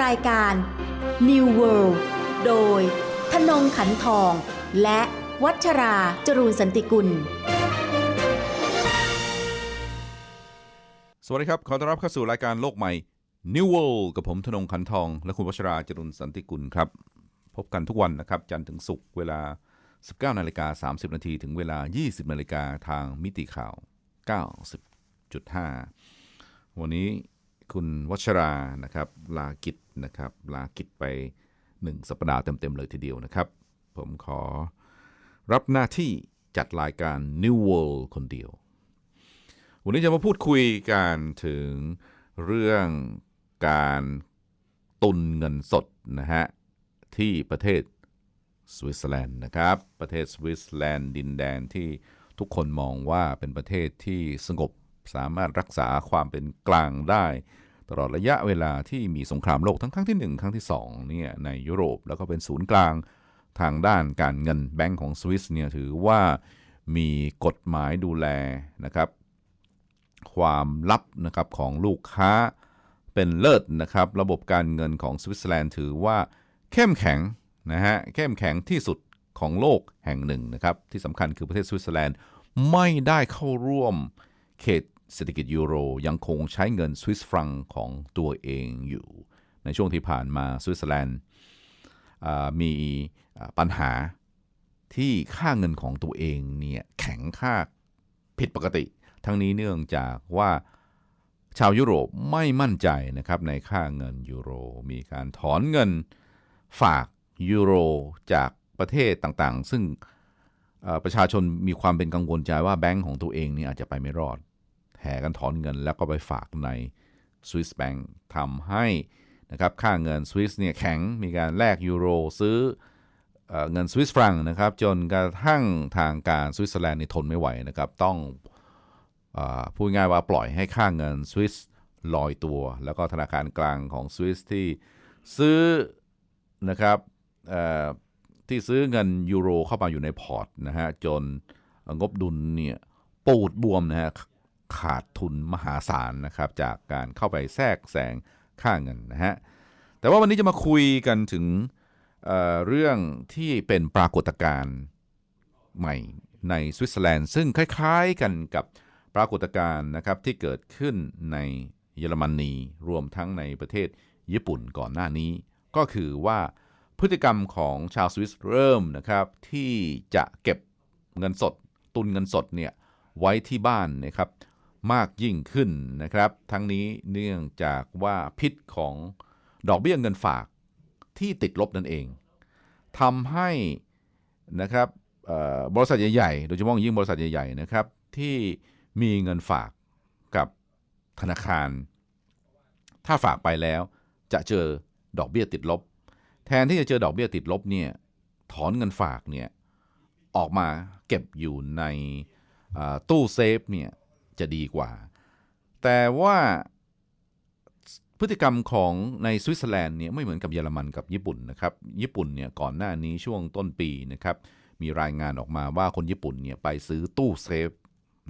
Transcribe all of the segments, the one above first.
รายการ New World โดยธนงขันทอง และวัชราจรูนสันติกุล สวัสดีครับ ขอต้อนรับเข้าสู่รายการโลกใหม่ New World กับผมธนงคันทอง และคุณวัชราจรุนสันติกุลครับ พบกันทุกวันนะครับ จันทร์ถึงศุกร์เวลา 19นาฬิกา30 นาทีถึงเวลา 20นาฬิกาทางมิติข่าว 90.5 วันนี้ คุณวัชรานะครับลากิจนะครับลากิจไป 1 สัปดาห์เต็มๆเลยทีเดียวนะครับ ผมขอรับหน้าที่จัดรายการ New World คนเดียว วันนี้จะมาพูดคุยกันถึงเรื่องการตุนเงินสดนะฮะที่ประเทศสวิตเซอร์แลนด์นะครับ ประเทศสวิตเซอร์แลนด์ดินแดนที่ทุกคนมองว่าเป็นประเทศที่สงบสามารถรักษาความเป็นกลางได้ ตลอดระยะเวลาที่มีสงครามโลกทั้งครั้งที่ 1 ครั้งที่2เนี่ยในยุโรปแล้วก็เป็นศูนย์กลางทางด้านการเงินแบงก์ของสวิสเนี่ยถือว่ามีกฎหมายดูแลนะครับ ความลับนะครับของลูกค้าเป็นเลิศนะครับ ระบบการเงินของสวิตเซอร์แลนด์ถือว่าเข้มแข็งนะฮะเข้มแข็งที่สุดของโลกแห่งหนึ่งนะครับ ที่สำคัญคือประเทศสวิตเซอร์แลนด์ไม่ได้เข้าร่วมเขต เศรษฐกิจยูโรยังคงใช้เงินสวิสฟรังของตัวเองอยู่ ในช่วงที่ผ่านมาสวิตเซอร์แลนด์มีปัญหาที่ค่าเงินของตัวเองเนี่ยแข็งค่าผิดปกติ ทั้งนี้เนื่องจากว่าชาวยุโรปไม่มั่นใจนะครับในค่าเงินยูโร มีการถอนเงินฝากยูโรจากประเทศต่างๆ ซึ่งประชาชนมีความเป็นกังวลใจว่าแบงก์ของตัวเองนี่อาจจะไปไม่รอด แห่กันถอนเงินแล้วก็ไปฝากใน Swiss Bank ทำให้นะครับค่าเงินสวิสเนี่ยแข็งมีการแลกยูโรซื้อเอเงินสวิสฟรังนะครับจนกระทั่งทางการสวิตเซอร์แลนด์นี่ทนไม่ไหวนะครับต้องอพูดง่ายว่าปล่อยให้ค่าเงินสวิสลอยตัว แล้วก็ธนาคารกลางของสวิสที่ซื้อนะครับที่ซื้อเงินยูโรเข้ามาอยู่ในพอร์ตนะฮะจนงบดุลเนี่ยปูดบวมนะฮะ ขาดทุนมหาศาลนะครับจากการเข้าไปแทรกแซงค่าเงินนะฮะแต่ว่าวันนี้จะมาคุยกันถึงเเรื่องที่เป็นปรากฏการณ์ใหม่ในสวิตเซอร์แลนด์ ซึ่งคล้ายๆกันกับปรากฏการณ์นะครับที่เกิดขึ้นในเยอรมนีรวมทั้งในประเทศญี่ปุ่นก่อนหน้านี้ ก็คือว่าพฤติกรรมของชาวสวิสเริ่มนะครับที่จะเก็บเงินสด ตุนเงินสดเนี่ยไว้ที่บ้านนะครับ มากยิ่งขึ้นนะครับ ทั้งนี้เนื่องจากว่าพิษของดอกเบี้ยเงินฝากที่ติดลบนั่นเองทำให้นะครับบริษัทใหญ่ๆ โดยเฉพาะอย่างยิ่งบริษัทใหญ่ๆนะครับที่มีเงินฝากกับธนาคาร ถ้าฝากไปแล้วจะเจอดอกเบี้ยติดลบ แทนที่จะเจอดอกเบี้ยติดลบเนี่ยถอนเงินฝากเนี่ยออกมาเก็บอยู่ในตู้เซฟเนี่ย จะดีกว่า แต่ว่าพฤติกรรมของในสวิตเซอร์แลนด์เนี่ยไม่เหมือนกับเยอรมันกับญี่ปุ่นนะครับญี่ปุ่นเนี่ยก่อนหน้านี้ช่วงต้นปีนะครับมีรายงานออกมาว่าคนญี่ปุ่นเนี่ยไปซื้อตู้เซฟ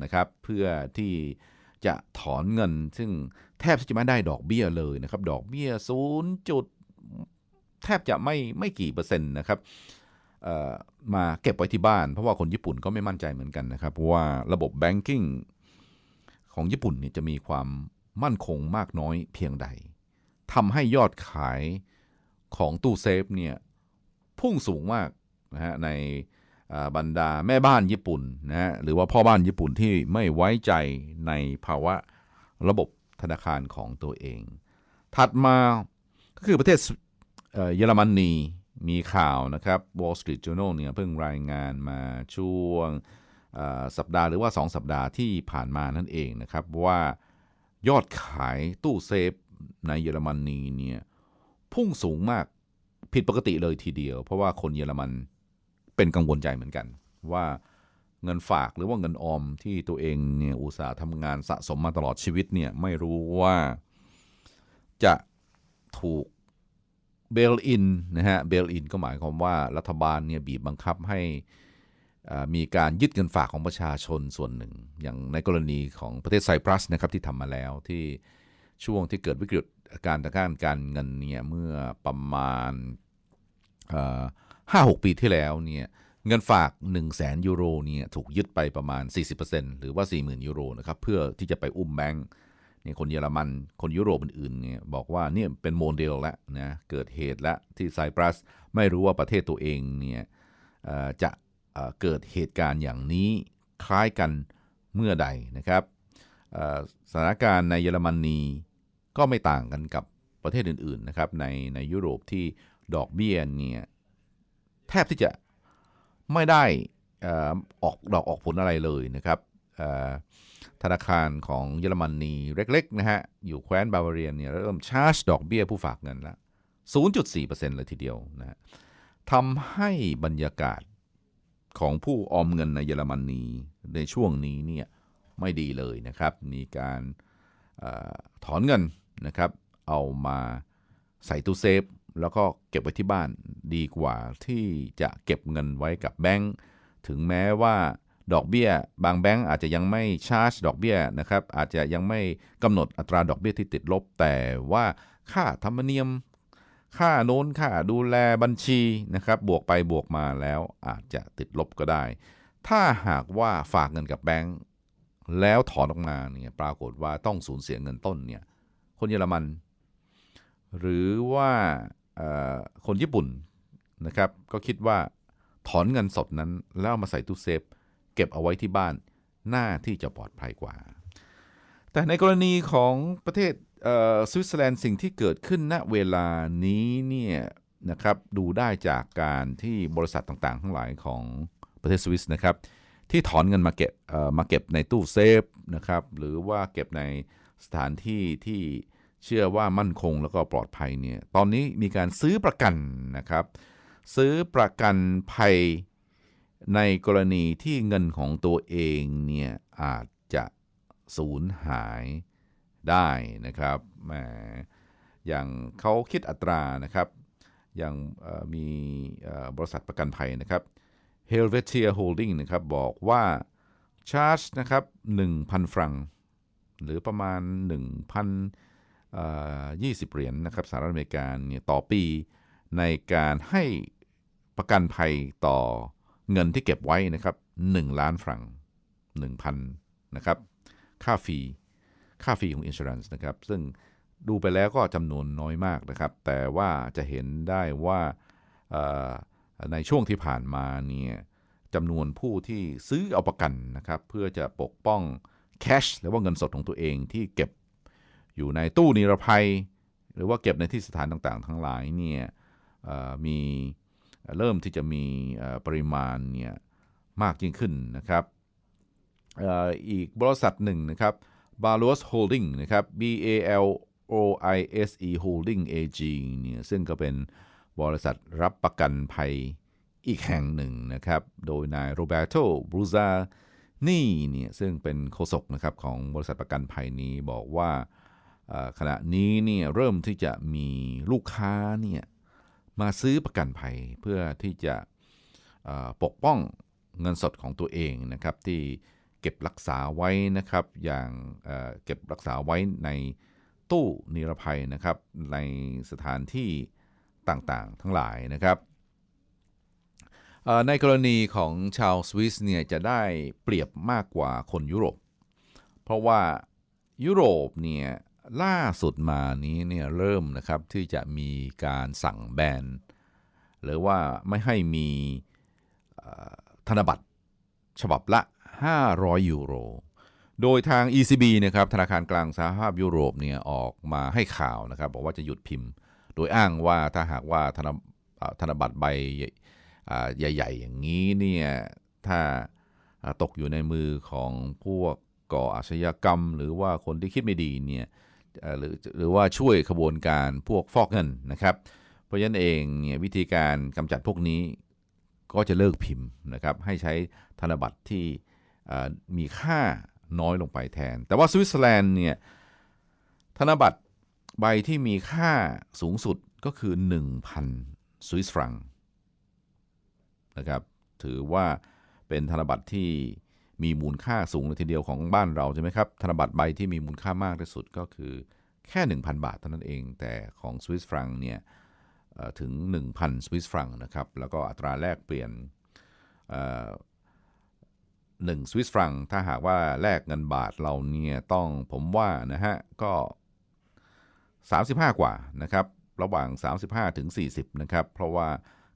นะครับเพื่อที่จะถอนเงิน ซึ่งแทบจะไม่ได้ดอกเบี้ยเลยนะครับดอกเบี้ยศูนย์จุดแทบจะไม่ไม่กี่เปอร์เซ็นต์นะครับมาเก็บไว้ที่บ้าน เพราะว่าคนญี่ปุ่นก็ไม่มั่นใจเหมือนกันนะครับ เพราะว่าระบบแบงกิ้ง ของญี่ปุ่นเนี่ยจะมีความมั่นคงมากน้อยเพียงใดทำให้ยอดขายของตู้เซฟเนี่ยพุ่งสูงมากนะฮะในบรรดาแม่บ้านญี่ปุ่นนะฮะหรือว่าพ่อบ้านญี่ปุ่นที่ไม่ไว้ใจในภาวะระบบธนาคารของตัวเอง ถัดมาก็คือประเทศเยอรมนีมีข่าวนะครับ Wall Street Journal เนี่ยเพิ่งรายงานมาช่วง สัปดาห์หรือว่า 2 สัปดาห์ที่ผ่านมานั่นเองนะครับว่ายอดขายตู้เซฟในเยอรมนีเนี่ยพุ่งสูงมากผิดปกติเลยทีเดียว เพราะว่าคนเยอรมันเป็นกังวลใจเหมือนกัน ว่าเงินฝากหรือว่าเงินออมที่ตัวเองเนี่ยอุตสาห์ทำงานสะสมมาตลอดชีวิตเนี่ยไม่รู้ว่าจะถูกเบลอินนะฮะเบลอินก็หมายความว่ารัฐบาลเนี่ยบีบบังคับให้ มีการยึดเงินฝากของประชาชนส่วนหนึ่ง อย่างในกรณีของประเทศไซปรัสนะครับที่ทำมาแล้วที่ช่วงที่เกิดวิกฤตการทางด้านการเงินเนี่ยเมื่อประมาณห้าหกปีที่แล้วเนี่ยเงินฝาก 1 0 0 0 0แสนยูโรเนี่ยถูกยึดไปประมาณ 40%หรือว่า 40,000 ยูโรนะครับเพื่อที่จะไปอุ้มแบงก์เนี่ยคนเยอรมันคนยุโรปอื่นๆเนี่ยบอกว่าเนี่ยเป็นโมเดลแล้วนะเกิดเหตุแล้วที่ไซปรัสไม่รู้ว่าประเทศตัวเองเนี่ยจะ เกิดเหตุการณ์อย่างนี้คล้ายกันเมื่อใดนะครับสถานการณ์ในเยอรมนีก็ไม่ต่างกันกับประเทศอื่นๆนะครับในในยุโรปที่ดอกเบี้ยเนี่ยแทบที่จะไม่ได้อออกดอกออกผลอะไรเลยนะครับธนาคารของเยอรมนีเล็กๆนะฮะอยู่แคว้นบาวาเรียนเนี่ยเริ่มชาร์จดอกเบี้ยผู้ฝากเงินละ0.4%เลยทีเดียวนะทำให้บรรยากาศ ของผู้ออมเงินในเยอรมนีในช่วงนี้เนี่ยไม่ดีเลยนะครับ มีการอถอนเงินนะครับ เอามาใส่ตู้เซฟ แล้วก็เก็บไว้ที่บ้านดีกว่าที่จะเก็บเงินไว้กับแบงก์ถึงแม้ว่าดอกเบี้ย บางแบงก์อาจจะยังไม่ชาร์จดอกเบี้ยนะครับ อาจจะยังไม่กำหนดอัตราดอกเบี้ยที่ติดลบ แต่ว่าค่าธรรมเนียม ค่าโน้นค่าดูแลบัญชีนะครับ บวกไปบวกมาแล้วอาจจะติดลบก็ได้ ถ้าหากว่าฝากเงินกับแบงก์แล้วถอนออกมาเนี่ยปรากฏว่าต้องสูญเสียเงินต้นเนี่ยคนเยอรมัน หรือว่าคนญี่ปุ่นนะครับ ก็คิดว่าถอนเงินสดนั้น แล้วมาใส่ตู้เซฟ เก็บเอาไว้ที่บ้านน่าที่จะปลอดภัยกว่า แต่ในกรณีของประเทศ สวิตเซอร์แลนด์สิ่งที่เกิดขึ้นณเวลานี้เนี่ยนะครับดูได้จากการที่บริษัทต่างๆ ทั้งหลายของประเทศสวิสนะครับที่ถอนเงินมาเก็บมาเก็บในตู้เซฟนะครับหรือว่าเก็บในสถานที่ที่เชื่อว่ามั่นคงแล้วก็ปลอดภัยเนี่ยตอนนี้มีการซื้อประกันนะครับ ซื้อประกันภัยในกรณีที่เงินของตัวเองเนี่ยอาจจะสูญหาย ได้นะครับแหมอย่างเขาคิดอัตรานะครับ อย่างมีบริษัทประกันภัยนะครับ Helvetia Holding นะครับบอกว่าชาร์จนะครับ1,000 ฟรัง หรือประมาณ 1,020 เหรียญนะครับสหรัฐอเมริกาเนี่ยต่อปีในการให้ประกันภัยต่อเงินที่เก็บไว้นะครับ 1 ล้านฟรัง 1,000นะครับค่าฟรี ค่าฟรีของ Insurance นะครับ ซึ่งดูไปแล้วก็จำนวนน้อยมากนะครับ แต่ว่าจะเห็นได้ว่าในช่วงที่ผ่านมาเนี่ยจำนวนผู้ที่ซื้อเอาประกันนะครับ เพื่อจะปกป้องแคชหรือว่าเงินสดของตัวเองที่เก็บอยู่ในตู้นิรภัย หรือว่าเก็บในที่สถานต่างๆ ทั้งหลายเนี่ยมีเริ่มที่จะมีปริมาณเนี่ยมากยิ่งขึ้นนะครับออีกบริษัทหนึ่งนะครับ b a l o s Holding นะครับ B A L O I S E Holding AG เนี่ยซึ่งก็เป็นบริษัทรับประกันภัยอีกแห่งหนึ่งนะครับ โดยนายโรเบโตบรูซานี่เนี่ยซึ่งเป็นโฆษกนะครับของบริษัทประกันภัยนี้บอกว่าขณะนี้เนี่ยเริ่มที่จะมีลูกค้าเนี่ยมาซื้อประกันภัยเพื่อที่จะปกป้องเงินสดของตัวเองนะครับที่ เก็บรักษาไว้นะครับอย่างเเก็บรักษาไว้ในตู้นิรภัยนะครับในสถานที่ต่างๆ ทั้งหลายนะครับในกรณีของชาวสวิสเนี่ยจะได้เปรียบมากกว่าคนยุโรป เพราะว่ายุโรปเนี่ยล่าสุดมานี้เนี่ยเริ่มนะครับที่จะมีการสั่งแบนหรือว่าไม่ให้มีธนบัตรฉบับละ 500 ยูโร โดยทาง ECB นะครับธนาคารกลางสหภาพยุโรปเนี่ยออกมาให้ข่าวนะครับบอกว่าจะหยุดพิมพ์ โดยอ้างว่าถ้าหากว่าธนธนบัตรใบใหญ่ ๆ อย่างนี้เนี่ยถ้าตกอยู่ในมือของพวกก่ออาชญากรรม หรือว่าคนที่คิดไม่ดีเนี่ยหรือหรือว่าช่วยขบวนการพวกฟอกเงินนะครับ เพราะฉะนั้นเองเนี่ยวิธีการกำจัดพวกนี้ก็จะเลิกพิมพ์นะครับให้ใช้ธนบัตรที่ มีค่าน้อยลงไปแทน แต่ว่าสวิตเซอร์แลนด์เนี่ยธนบัตรใบที่มีค่าสูงสุดก็คือ 1,000 สวิสฟรังนะครับถือว่าเป็นธนบัตรที่มีมูลค่าสูงเลยทีเดียวของบ้านเราใช่ไหมครับ ธนบัตรใบที่มีมูลค่ามากที่สุดก็คือแค่ 1,000 บาทเท่านั้นเอง แต่ของสวิสฟรังเนี่ยถึง 1,000 สวิสฟรังนะครับ แล้วก็อัตราแลกเปลี่ยน 1สวิสฟรังถ้าหากว่าแลกเงินบาทเราเนี่ยต้องผมว่านะฮะก็ 35 กว่านะครับระหว่าง 35ถึง40นะครับเพราะว่า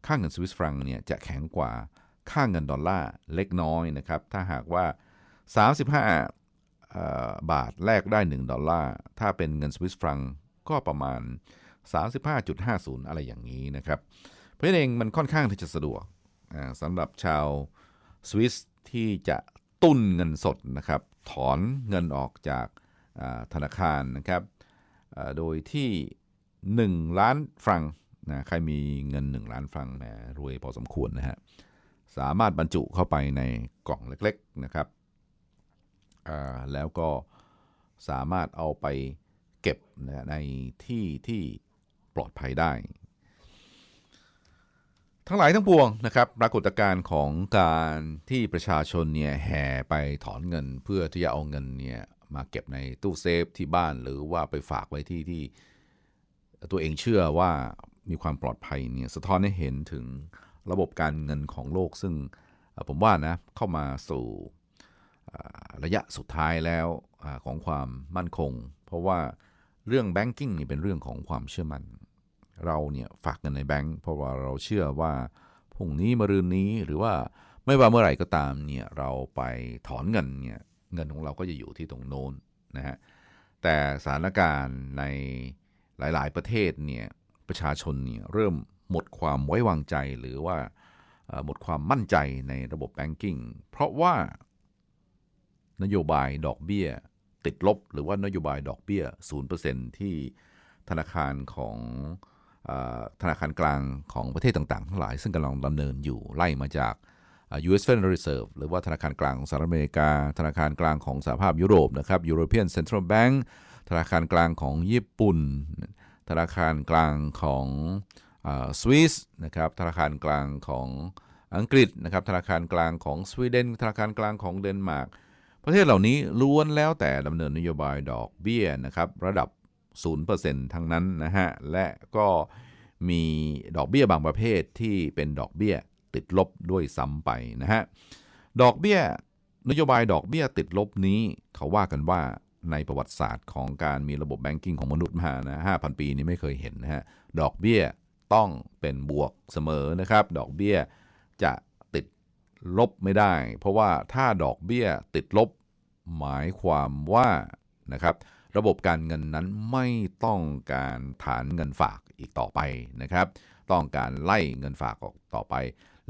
ค่าเงินสวิสฟรังเนี่ยจะแข็งกว่าค่าเงินดอลลาร์เล็กน้อยนะครับถ้าหากว่า 35 บาทแลกได้ 1 ดอลลาร์ถ้าเป็นเงินสวิสฟรังก็ประมาณ 35.50 อะไรอย่างนี้นะครับ เพราะนั้นเองมันค่อนข้างที่จะสะดวกสำหรับชาวสวิส ที่จะตุ้นเงินสดนะครับ ถอนเงินออกจากธนาคารนะครับโดยที่ 1 ล้านฟรังนะใครมีเงิน 1 ล้านฟรังแหมรวยพอสมควรนะฮะสามารถบรรจุเข้าไปในกล่องเล็กๆนะครับแล้วก็สามารถเอาไปเก็บนะในที่ที่ปลอดภัยได้ ทั้งหลายทั้งปวงนะครับปรากฏการณ์ของการที่ประชาชนเนี่ยแห่ไปถอนเงิน เพื่อที่จะเอาเงินเนี่ยมาเก็บในตู้เซฟที่บ้านหรือว่าไปฝากไว้ที่ที่ตัวเองเชื่อว่ามีความปลอดภัยเนี่ยสะท้อนให้เห็นถึงระบบการเงินของโลก ซึ่งผมว่านะเข้ามาสู่ระยะสุดท้ายแล้วของความมั่นคง เพราะว่าเรื่องแบงกิ้งนี่เป็นเรื่องของความเชื่อมั่น เราเนี่ยฝากเงินในแบงก์เพราะว่าเราเชื่อว่าพรุ่งนี้มะรืนนี้หรือว่าไม่ว่าเมื่อไหร่ก็ตามเนี่ยเราไปถอนเงินเนี่ยเงินของเราก็จะอยู่ที่ตรงโน้นนะฮะแต่สถานการณ์ในหลาย ๆ ประเทศเนี่ยประชาชนเนี่ยเริ่มหมดความไว้วางใจหรือว่าหมดความมั่นใจในระบบแบงกิ้งเพราะว่านโยบายดอกเบี้ยติดลบ หรือว่านโยบายดอกเบี้ย 0%ที่ธนาคารของ ธนาคารกลางของประเทศต่างๆ ทั้งหลาย ซึ่งกำลังดำเนินอยู่ไล่มาจาก US Federal Reserve หรือว่าธนาคารกลางของสหรัฐอเมริกา ธนาคารกลางของสหภาพยุโรปนะครับ European Central Bank ธนาคารกลางของญี่ปุ่น ธนาคารกลางของสวิสนะครับ ธนาคารกลางของอังกฤษนะครับ ธนาคารกลางของสวีเดน ธนาคารกลางของเดนมาร์ก ประเทศเหล่านี้ล้วนแล้วแต่ดำเนินนโยบายดอกเบี้ยนะครับระดับ 0%ทั้งนั้นนะฮะ และก็มีดอกเบี้ยบางประเภทที่เป็นดอกเบี้ยติดลบด้วยซ้ำไปนะฮะ ดอกเบี้ยนโยบายดอกเบี้ยติดลบนี้เขาว่ากันว่าในประวัติศาสตร์ของการมีระบบแบงกิ้งของมนุษย์มานะ5,000ปีนี้ไม่เคยเห็นนะฮะ ดอกเบี้ยต้องเป็นบวกเสมอนะครับ ดอกเบี้ยจะติดลบไม่ได้ เพราะว่าถ้าดอกเบี้ยติดลบหมายความว่านะครับ ระบบการเงินนั้นไม่ต้องการฐานเงินฝากอีกต่อไปนะครับ ต้องการไล่เงินฝากออกต่อไป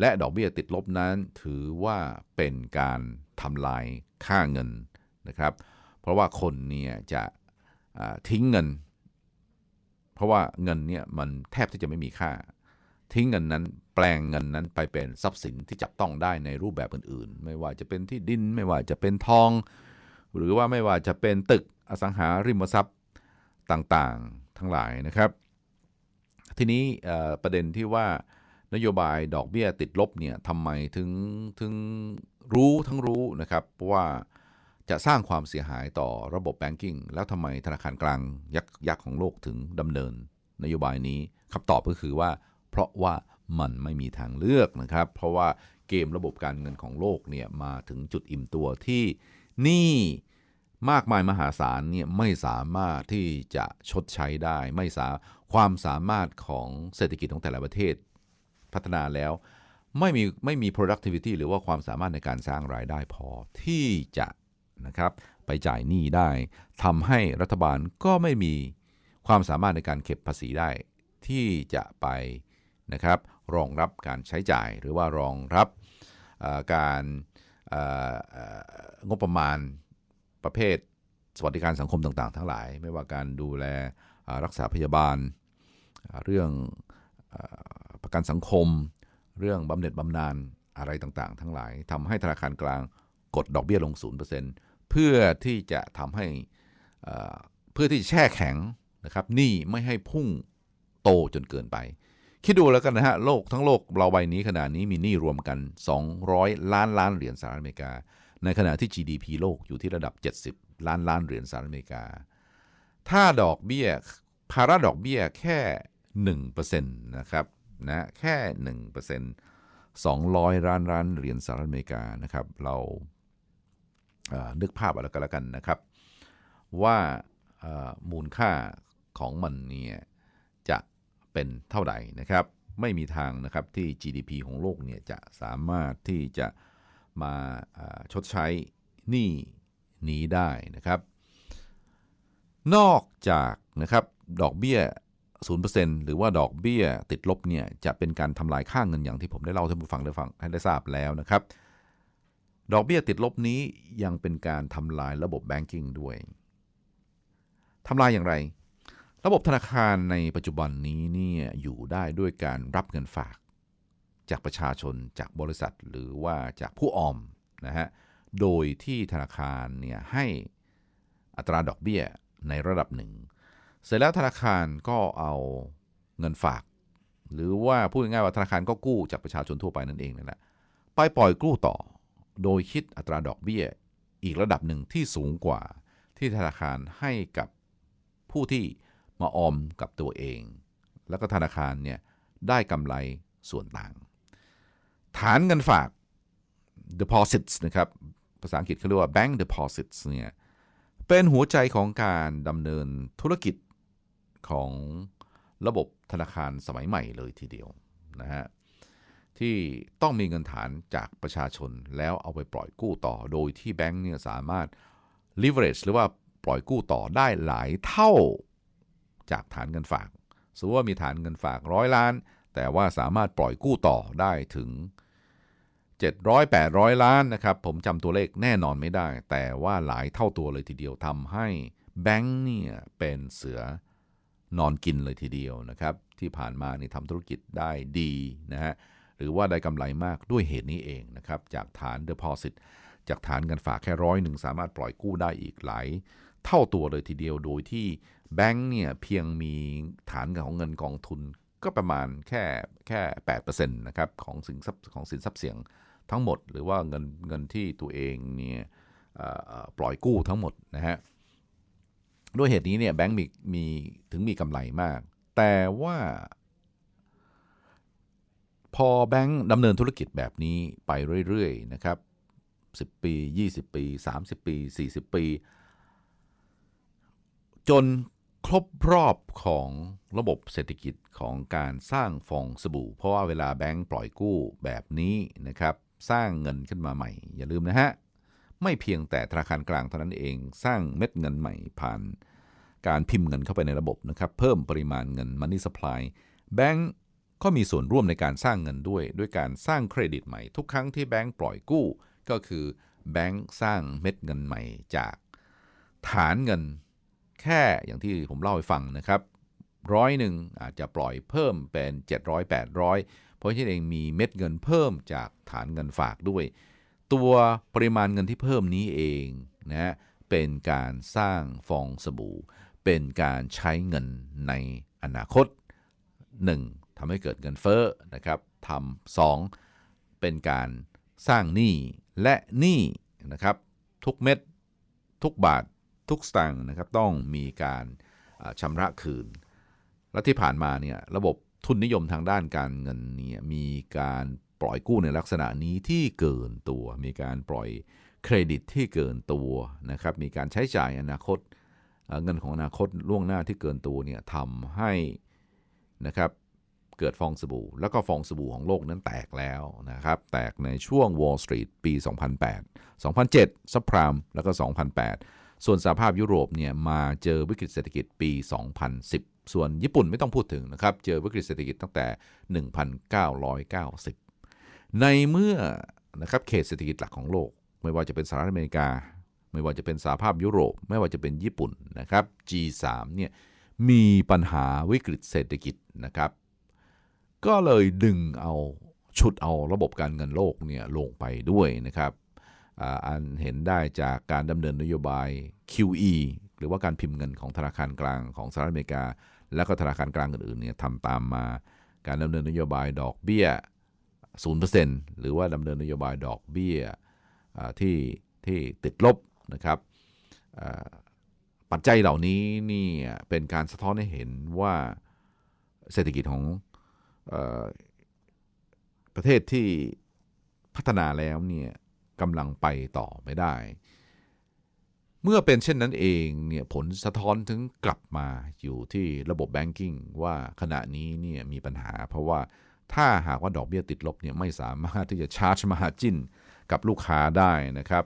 และดอกเบี้ยติดลบนั้นถือว่าเป็นการทำลายค่าเงินนะครับ เพราะว่าคนเนี่ยจะทิ้งเงิน เพราะว่าเงินเนี่ยมันแทบที่จะไม่มีค่า ทิ้งเงินนั้นแปลงเงินนั้นไปเป็นทรัพย์สินที่จับต้องได้ในรูปแบบอื่นๆ ไม่ว่าจะเป็นที่ดิน ไม่ว่าจะเป็นทอง หรือว่าไม่ว่าจะเป็นตึก อสังหาริมทรัพย์ต่างๆทั้งหลายนะครับ ทีนี้ประเด็นที่ว่านโยบายดอกเบี้ยติดลบเนี่ยทำไมถึงถึงรู้ทั้งรู้นะครับว่าจะสร้างความเสียหายต่อระบบแบงกิ้งแล้วทำไมธนาคารกลางยักษ์ยักษ์ของโลกถึงดำเนิน นโยบายนี้คำตอบก็คือว่า เพราะว่ามันไม่มีทางเลือกนะครับ เพราะว่าเกมระบบการเงินของโลกเนี่ยมาถึงจุดอิ่มตัวที่หนี้ มากมายมหาศาลเนี่ยไม่สามารถที่จะชดใช้ได้ ไม่สาความสามารถของเศรษฐกิจของแต่ละประเทศ พัฒนาแล้วไม่มีไม่มี productivity หรือว่าความสามารถในการสร้างรายได้พอที่จะนะครับไปจ่ายหนี้ได้ทำให้รัฐบาลก็ไม่มีความสามารถในการเก็บภาษีได้ ที่จะไปนะครับรองรับการใช้จ่ายหรือว่ารองรับการงบประมาณ ประเภท สวัสดิการสังคมต่างๆ ทั้งหลาย ไม่ว่าการดูแลรักษาพยาบาล เรื่องอประกันสังคม เรื่องบำเหน็จบำนาญอะไรต่างๆ ทั้งหลายทำให้ธนาคารกลางกดดอกเบี้ยลง 0%เพื่อที่จะทำให้เอ่อเพื่อที่จะแช่แข็งนะครับหนี้ไม่ให้พุ่งโตจนเกินไป คิดดูแล้วกันนะฮะ โลกทั้งโลกเราใบนี้ขนาดนี้มีหนี้รวมกัน 200 ล้านล้านเหรียญสหรัฐอเมริกา ในขณะที่ GDP โลกอยู่ที่ระดับ 70 ล้านล้านเหรียญสหรัฐอเมริกา ถ้าดอกเบี้ยภาระดอกเบี้ยแค่ 1%นะครับนะแค่ 1% 200ล้านล้านเหรียญสหรัฐอเมริกานะครับ เราเอ่อนึกภาพเอาแล้วกันแล้วกันนะครับ ว่ามูลค่าของมันเนี่ยจะเป็นเท่าไหร่นะครับ ไม่มีทางนะครับที่ GDP ของโลกเนี่ยจะสามารถที่จะ มาชดใช้หนี้นี้ได้นะครับ นอกจากนะครับดอกเบี้ย 0%หรือว่าดอกเบี้ยติดลบเนี่ยจะเป็นการทำลายค่างเงินอย่างที่ผมได้เล่าให้ท่านผู้ฟังได้ฟังให้ได้ทราบแล้วนะครับ ดอกเบี้ยติดลบนี้ยังเป็นการทำลายระบบแบงกิ้งด้วยทำลายอย่างไร ระบบธนาคารในปัจจุบันนี้เนี่ยอยู่ได้ด้วยการรับเงินฝาก จากประชาชนจากบริษัทหรือว่าจากผู้ออมนะฮะโดยที่ธนาคารเนี่ยให้อัตราดอกเบี้ยในระดับหนึ่ง เสร็จแล้วธนาคารก็เอาเงินฝาก หรือว่าพูดง่ายๆว่าธนาคารก็กู้จากประชาชนทั่วไปนั่นเองนั่นแหละไปปล่อยกู้ต่อ โดยคิดอัตราดอกเบี้ยอีกระดับหนึ่งที่สูงกว่าที่ธนาคารให้กับผู้ที่มาออมกับตัวเอง แล้วก็ธนาคารเนี่ยได้กำไรส่วนต่าง ฐานเงินฝาก deposits นะครับ ภาษาอังกฤษเขาเรียกว่า bank deposits เนี่ยเป็นหัวใจของการดำเนินธุรกิจของระบบธนาคารสมัยใหม่เลยทีเดียวนะฮะที่ต้องมีเงินฐานจากประชาชนแล้วเอาไปปล่อยกู้ต่อ โดยที่แบงก์เนี่ยสามารถ leverage หรือว่าปล่อยกู้ต่อได้หลายเท่าจากฐานเงินฝาก สมมติว่ามีฐานเงินฝากร้อยล้าน แต่ว่าสามารถปล่อยกู้ต่อได้ถึง 700 800 ล้านนะครับ ผมจำตัวเลขแน่นอนไม่ได้ แต่ว่าหลายเท่าตัวเลยทีเดียวทำให้แบงก์เนี่ยเป็นเสือนอนกินเลยทีเดียวนะครับ ที่ผ่านมานี่ทำธุรกิจได้ดีนะฮะหรือว่าได้กำไรมากด้วยเหตุนี้เองนะครับ จากฐาน Deposit จากฐานเงินฝากแค่ร้อยหนึ่งสามารถปล่อยกู้ได้อีกหลายเท่าตัวเลยทีเดียวโดยที่แบงก์เนี่ยเพียงมีฐานของเงินกองทุนก็ประมาณแค่แค่8%นะครับของสินทรัพย์ของสินทรัพย์เสี่ยง ทั้งหมด หรือว่าเงินเงินที่ตัวเองเนี่ยปล่อยกู้ทั้งหมดนะฮะด้วยเหตุนี้เนี่ยแบงก์มีมีถึงมีกำไรมาก แต่ว่าพอแบงก์ดำเนินธุรกิจแบบนี้ไปเรื่อยๆนะครับ 10 ปี 20 ปี 30 ปี 40 ปี จนครบรอบของระบบเศรษฐกิจของการสร้างฟองสบู่ เพราะว่าเวลาแบงก์ปล่อยกู้แบบนี้นะครับ สร้างเงินขึ้นมาใหม่ อย่าลืมนะฮะ ไม่เพียงแต่ธนาคารกลางเท่านั้นเอง สร้างเม็ดเงินใหม่ผ่าน การพิมพ์เงินเข้าไปในระบบนะครับ เพิ่มปริมาณเงิน Money Supply แบงก์ก็มีส่วนร่วมในการสร้างเงินด้วย ด้วยการสร้างเครดิตใหม่ ทุกครั้งที่แบงก์ปล่อยกู้ ก็คือแบงก์สร้างเม็ดเงินใหม่จากฐานเงินแค่อย่างที่ผมเล่าให้ฟังนะครับร้อยหนึ่งอาจจะปล่อยเพิ่มเป็น 700 800 ราะฉะนั้นเองมีเม็ดเงินเพิ่มจากฐานเงินฝากด้วย ตัวปริมาณเงินที่เพิ่มนี้เองนะเป็นการสร้างฟองสบู่ เป็นการใช้เงินในอนาคต 1. ทำให้เกิดเงินเฟ้อนะครับทำสองเป็นการสร้างหนี้และหนี้นะครับทุกเม็ดทุกบาททุกสตางค์นะครับต้องมีการอ่าชำระคืน และที่ผ่านมาเนี่ยระบบ ทุนนิยมทางด้านการเงินเนี่ยมีการปล่อยกู้ในลักษณะนี้ที่เกินตัว มีการปล่อยเครดิตที่เกินตัวนะครับ มีการใช้จ่ายอนาคตเอ่อเงินของอนาคตล่วงหน้าที่เกินตัวเนี่ยทำให้นะครับเกิดฟองสบู่ แล้วก็ฟองสบู่ของโลกนั้นแตกแล้วนะครับ แตกในช่วง Wall Street ปี 2008 2007ซับพรามแล้วก็ 2008 ส่วนสหภาพยุโรปเนี่ยมาเจอวิกฤตเศรษฐกิจปี 2010 ส่วนญี่ปุ่นไม่ต้องพูดถึงนะครับ เจอวิกฤตเศรษฐกิจตั้งแต่ 1990 ในเมื่อนะครับเขตเศรษฐกิจหลักของโลก ไม่ว่าจะเป็นสหรัฐอเมริกา ไม่ว่าจะเป็นสหภาพยุโรป ไม่ว่าจะเป็นญี่ปุ่นนะครับ G3 เนี่ยมีปัญหาวิกฤตเศรษฐกิจนะครับ ก็เลยดึงเอาชุดเอาระบบการเงินโลกเนี่ยลงไปด้วยนะครับอ่าอันเห็นได้จากการดำเนินนโยบาย QE หรือว่าการพิมพ์เงินของธนาคารกลางของสหรัฐอเมริกา และก็ธนาคารกลางอื่นๆเนี่ยทำตามมาการดำเนินนโยบายดอกเบี้ย 0%หรือว่าดำเนินนโยบายดอกเบี้ยที่ที่ติดลบนะครับปัจจัยเหล่านี้นี่เป็นการสะท้อนให้เห็นว่าเศรษฐกิจของอประเทศที่พัฒนาแล้วเนี่ยกำลังไปต่อไม่ได้ เมื่อเป็นเช่นนั้นเองเนี่ยผลสะท้อนถึงกลับมาอยู่ที่ระบบแบงกิ้งว่าขณะนี้เนี่ยมีปัญหา เพราะว่าถ้าหากว่าดอกเบี้ยติดลบเนี่ยไม่สามารถที่จะชาร์จมาจินกับลูกค้าได้นะครับ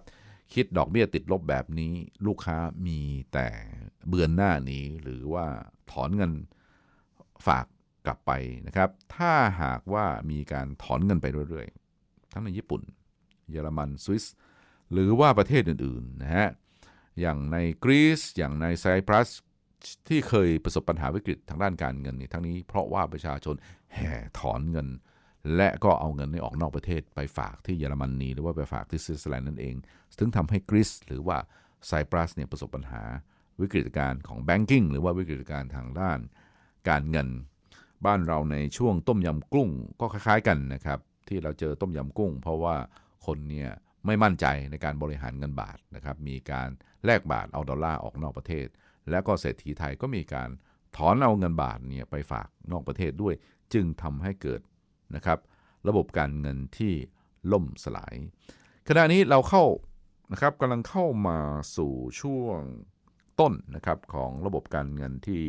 คิดดอกเบี้ยติดลบแบบนี้ลูกค้ามีแต่เบือนหน้าหนี้หรือว่าถอนเงินฝากกลับไปนะครับ ถ้าหากว่ามีการถอนเงินไปเรื่อยๆ ทั้งในญี่ปุ่น เยอรมันสวิสหรือว่าประเทศอื่นๆนะฮะ อย่างในกรีซอย่างในไซปรัสที่เคยประสบปัญหาวิกฤตทางด้านการเงินนี่ทั้งนี้เพราะว่าประชาชนแห่ถอนเงิน และก็เอาเงินนี้ออกนอกประเทศไปฝากที่เยอรมนีหรือว่าไปฝากที่สวิตเซอร์แลนด์นั่นเองซึ่งทำให้กรีซหรือว่าไซปรัสเนี่ยประสบปัญหาวิกฤตการณ์ของแบงกิ้งหรือว่าวิกฤตการณ์ทางด้านการเงิน บ้านเราในช่วงต้มยำกุ้งก็คล้ายๆกันนะครับ ที่เราเจอต้มยำกุ้ง เพราะว่าคนเนี่ย ไม่มั่นใจในการบริหารเงินบาทนะครับ มีการแลกบาทเอาดอลลาร์ออกนอกประเทศ แล้วก็เศรษฐีไทยก็มีการถอนเอาเงินบาทเนี่ยไปฝากนอกประเทศด้วย จึงทำให้เกิดนะครับ ระบบการเงินที่ล่มสลาย ขณะนี้เราเข้านะครับกำลังเข้ามาสู่ช่วงต้นนะครับของระบบการเงินที่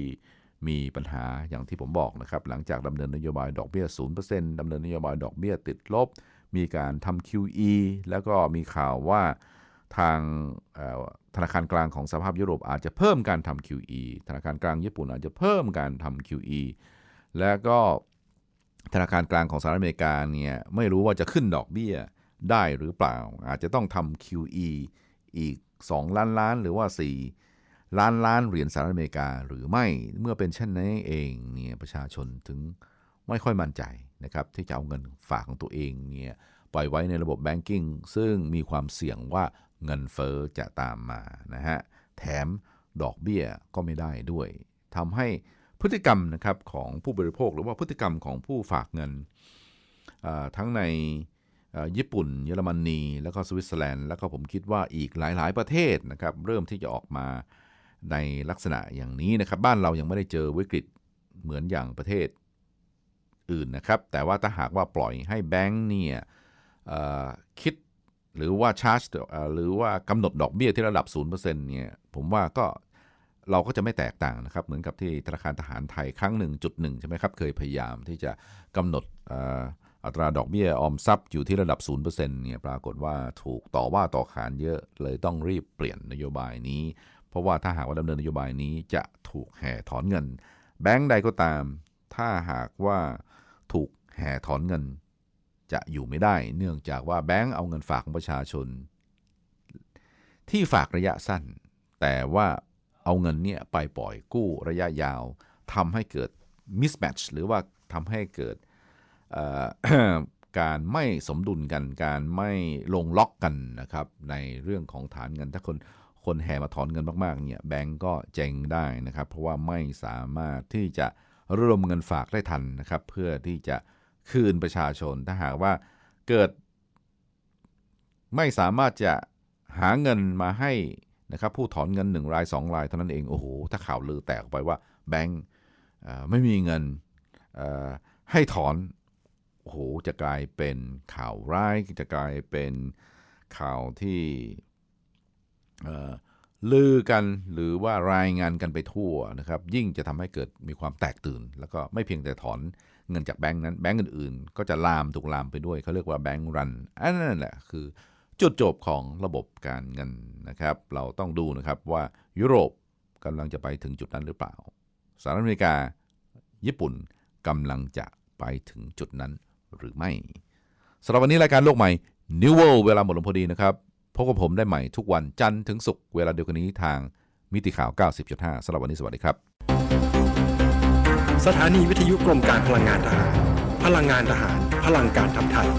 มีปัญหาอย่างที่ผมบอกนะครับ หลังจากดำเนินนโยบายดอกเบี้ย 0%ดำเนินนโยบายดอกเบี้ยติดลบ มีการทำ QE แล้วก็มีข่าวว่าทางธนาคารกลางของสภาพยุโรปอาจจะเพิ่มการทำ QE ธนาคารกลางญี่ปุ่นอาจจะเพิ่มการทำ QE แล้วก็ธนาคารกลางของสหรัฐอเมริกาเนี่ยไม่รู้ว่าจะขึ้นดอกเบี้ยได้หรือเปล่า อาจจะต้องทำ QE อีก 2 ล้านล้านหรือว่า 4 ล้านล้านเหรียญสหรัฐอเมริกาหรือไม่เมื่อเป็นเช่นนี้เองเนี่ยประชาชนถึง ไม่ค่อยมั่นใจนะครับที่จะเอาเงินฝากของตัวเองเนี่ยปล่อยไว้ในระบบแบงกิ้งซึ่งมีความเสี่ยงว่าเงินเฟอ้อจะตามมานะฮะแถมดอกเบี้ยก็ไม่ได้ด้วยทำให้พฤติกรรมนะครับของผู้บริโภคหรือว่าพฤติกรรมของผู้ฝากเงินทั้งในญี่ปุ่น เยอรมนี แล้วก็สวิตเซอร์แลนด์แล้วก็ผมคิดว่าอีกหลาย ๆ ประเทศนะครับเริ่มที่จะออกมาในลักษณะอย่างนี้นะครับ บ้านเรายังไม่ได้เจอวิกฤตเหมือนอย่างประเทศ อื่นนะครับ แต่ว่าถ้าหากว่าปล่อยให้แบงก์เนี่ยคิดหรือว่าชาร์จหรือว่ากำหนดดอกเบี้ยที่ระดับ 0%เนี่ยผมว่าก็เราก็จะไม่แตกต่างนะครับ เหมือนกับที่ธนาคารทหารไทยครั้งหนึ่งจุดหนึ่งใช่ไหมครับ เคยพยายามที่จะกำหนดอัตราดอกเบี้ยออมทรัพย์อยู่ที่ระดับ 0%เนี่ยปรากฏว่าถูกต่อว่าต่อขานเยอะเลยต้องรีบเปลี่ยนนโยบายนี้ เพราะว่าถ้าหากว่าดำเนินนโยบายนี้จะถูกแห่ถอนเงิน แบงก์ใดก็ตาม ถ้าหากว่า ถูกแห่ถอนเงิน จะอยู่ไม่ได้เนื่องจากว่าแบงก์เอาเงินฝากของประชาชน ที่ฝากระยะสั้น แต่ว่าเอาเงินเนี่ยไปปล่อยกู้ระยะยาวทำให้เกิด mismatch หรือว่าทำให้เกิดการไม่สมดุลกัน การไม่ลงล็อกกันนะครับ ในเรื่องของฐานเงิน ถ้าคนคนแห่มาถอนเงินมากๆเนี่ยแบงก์ก็เจ๊งได้นะครับ เพราะว่าไม่สามารถที่จะ ระดมเงินฝากได้ทันนะครับ เพื่อที่จะคืนประชาชนถ้าหากว่าเกิด ไม่สามารถจะหาเงินมาให้นะครับผู้ถอนเงินหนึ่งรายสองรายเท่านั้นเองโอ้โหถ้าข่าวลือแตกออกไปว่าแบงก์ไม่มีเงินให้ถอนโอ้โหจะกลายเป็นข่าวร้ายจะกลายเป็นข่าวที่ ลือกันหรือว่ารายงานกันไปทั่วนะครับ ยิ่งจะทำให้เกิดมีความแตกตื่น แล้วก็ไม่เพียงแต่ถอนเงินจากแบงก์นั้นแบงก์อื่นๆ ก็จะลามถูกลามไปด้วยเขาเรียกว่าแบงก์รันอันนั้นแหละคือ จุดจบของระบบการเงินนะครับ เราต้องดูนะครับว่ายุโรปกำลังจะไปถึงจุดนั้นหรือเปล่าสหรัฐอเมริกา ญี่ปุ่นกำลังจะไปถึงจุดนั้นหรือไม่สำหรับวันนี้รายการโลกใหม่ New World เวลาหมดลงพอดีนะครับ พบกับผมได้ใหม่ทุกวันจันทร์ถึงศุกร์เวลาเดียวกันนี้ทางมิติข่าว 90.5สำหรับวันนี้สวัสดีครับ สถานีวิทยุกรมการพลังงานทหาร พลังงานทหาร พลังการทำไทย